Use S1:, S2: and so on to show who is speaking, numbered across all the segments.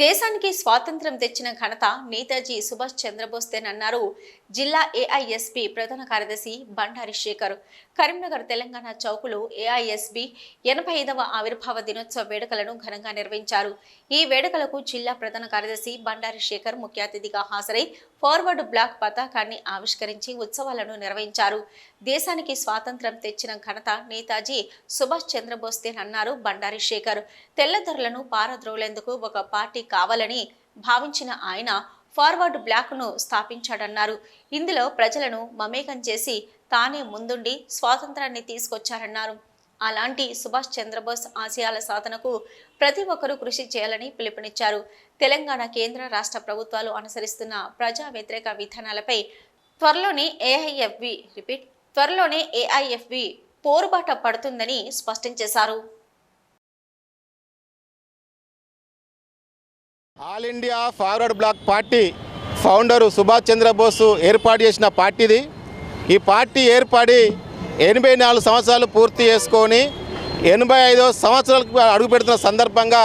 S1: దేశానికి స్వాతంత్ర్యం తెచ్చిన ఘనత నేతాజీ సుభాష్ చంద్రబోస్తేనన్నారు జిల్లా ఏఐఎస్పి ప్రధాన కార్యదర్శి బండారి శేఖర్. కరీంనగర్ తెలంగాణ చౌకులో ఏఐఎస్బి ఎనభై ఐదవ ఆవిర్భావ దినోత్సవ వేడుకలను ఘనంగా నిర్వహించారు. ఈ వేడుకలకు జిల్లా ప్రధాన కార్యదర్శి బండారి శేఖర్ ముఖ్య అతిథిగా హాజరై ఫార్వర్డ్ బ్లాక్ పతాకాన్ని ఆవిష్కరించి ఉత్సవాలను నిర్వహించారు. దేశానికి స్వాతంత్ర్యం తెచ్చిన ఘనత నేతాజీ సుభాష్ చంద్రబోస్తేనన్నారు బండారి శేఖర్. తెల్లదొరలను పారద్రోలేందుకు ఒక పార్టీ కావాలని భావించిన ఆయన ఫార్వర్డ్ బ్లాక్ను స్థాపించాడన్నారు. ఇందులో ప్రజలను మమేకం చేసి తానే ముందుండి స్వాతంత్రాన్ని తీసుకొచ్చారన్నారు. అలాంటి సుభాష్ చంద్రబోస్ ఆశయాల సాధనకు ప్రతి ఒక్కరూ కృషి చేయాలని పిలుపునిచ్చారు. తెలంగాణ కేంద్ర రాష్ట్ర ప్రభుత్వాలు అనుసరిస్తున్న ప్రజా వ్యతిరేక విధానాలపై త్వరలోనే ఏఐఎఫ్బి రిపీట్ త్వరలోనే ఏఐఎఫ్బి పోరుబాట పడుతుందని స్పష్టం చేశారు.
S2: All India Forward Bloc party founder Subhash Chandra Bose ఏర్పాటు చేసిన పార్టీది. ఈ పార్టీ ఏర్పడి ఎనభై నాలుగు సంవత్సరాలు పూర్తి చేసుకొని ఎనభై ఐదో సంవత్సరాలకు అడుగుపెడుతున్న సందర్భంగా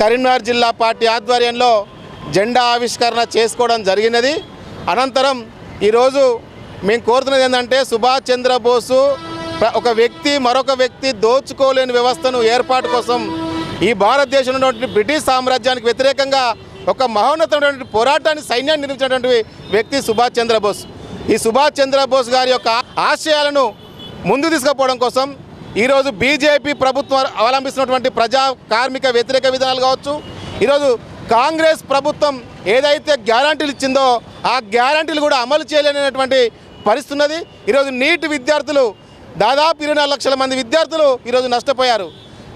S2: కరీంనగర్ జిల్లా పార్టీ ఆధ్వర్యంలో జెండా ఆవిష్కరణ చేసుకోవడం జరిగినది. అనంతరం ఈరోజు మేము కోరుతున్నది ఏంటంటే సుభాష్ చంద్రబోసు ఒక వ్యక్తి మరొక వ్యక్తి దోచుకోలేని వ్యవస్థను ఏర్పాటు కోసం ఈ భారతదేశంలో ఉన్నటువంటి బ్రిటిష్ సామ్రాజ్యానికి వ్యతిరేకంగా ఒక మహోన్నతమైనటువంటి పోరాటాన్ని సైన్యాన్ని నిర్మించినటువంటి వ్యక్తి సుభాష్ చంద్రబోస్. ఈ సుభాష్ చంద్రబోస్ గారి యొక్క ఆశయాలను ముందు తీసుకుపోవడం కోసం ఈరోజు బీజేపీ ప్రభుత్వం అవలంబిస్తున్నటువంటి ప్రజా కార్మిక వ్యతిరేక విధానాలు కావచ్చు ఈరోజు కాంగ్రెస్ ప్రభుత్వం ఏదైతే గ్యారంటీలు ఇచ్చిందో ఆ గ్యారంటీలు కూడా అమలు చేయలేనటువంటి పరిస్థితున్నది. ఈరోజు నీట్ విద్యార్థులు దాదాపు ఇరవై నాలుగు లక్షల మంది విద్యార్థులు ఈరోజు నష్టపోయారు.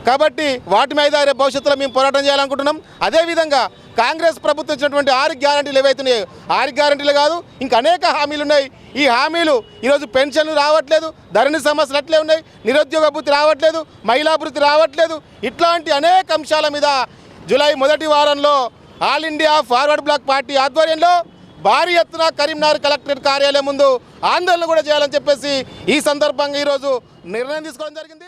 S2: కాబట్టి వాటి మీద రేపు భవిష్యత్తులో మేము పోరాటం చేయాలనుకుంటున్నాం. అదేవిధంగా కాంగ్రెస్ ప్రభుత్వం ఇచ్చినటువంటి ఆరు గ్యారంటీలు ఏవైతున్నాయో ఆరు గ్యారంటీలు కాదు ఇంకా అనేక హామీలు ఉన్నాయి. ఈ హామీలు ఈరోజు పెన్షన్లు రావట్లేదు ధరణి సమస్యలు అట్లే ఉన్నాయి నిరుద్యోగ భృతి రావట్లేదు మహిళాభివృద్ధి రావట్లేదు. ఇట్లాంటి అనేక అంశాల మీద జూలై మొదటి వారంలో all India forward bloc party ఆధ్వర్యంలో భారీ ఎత్తున కరీంనగర్ కలెక్టరేట్ కార్యాలయం ముందు ఆందోళన కూడా చేయాలని చెప్పేసి ఈ సందర్భంగా ఈరోజు నిర్ణయం తీసుకోవడం జరిగింది.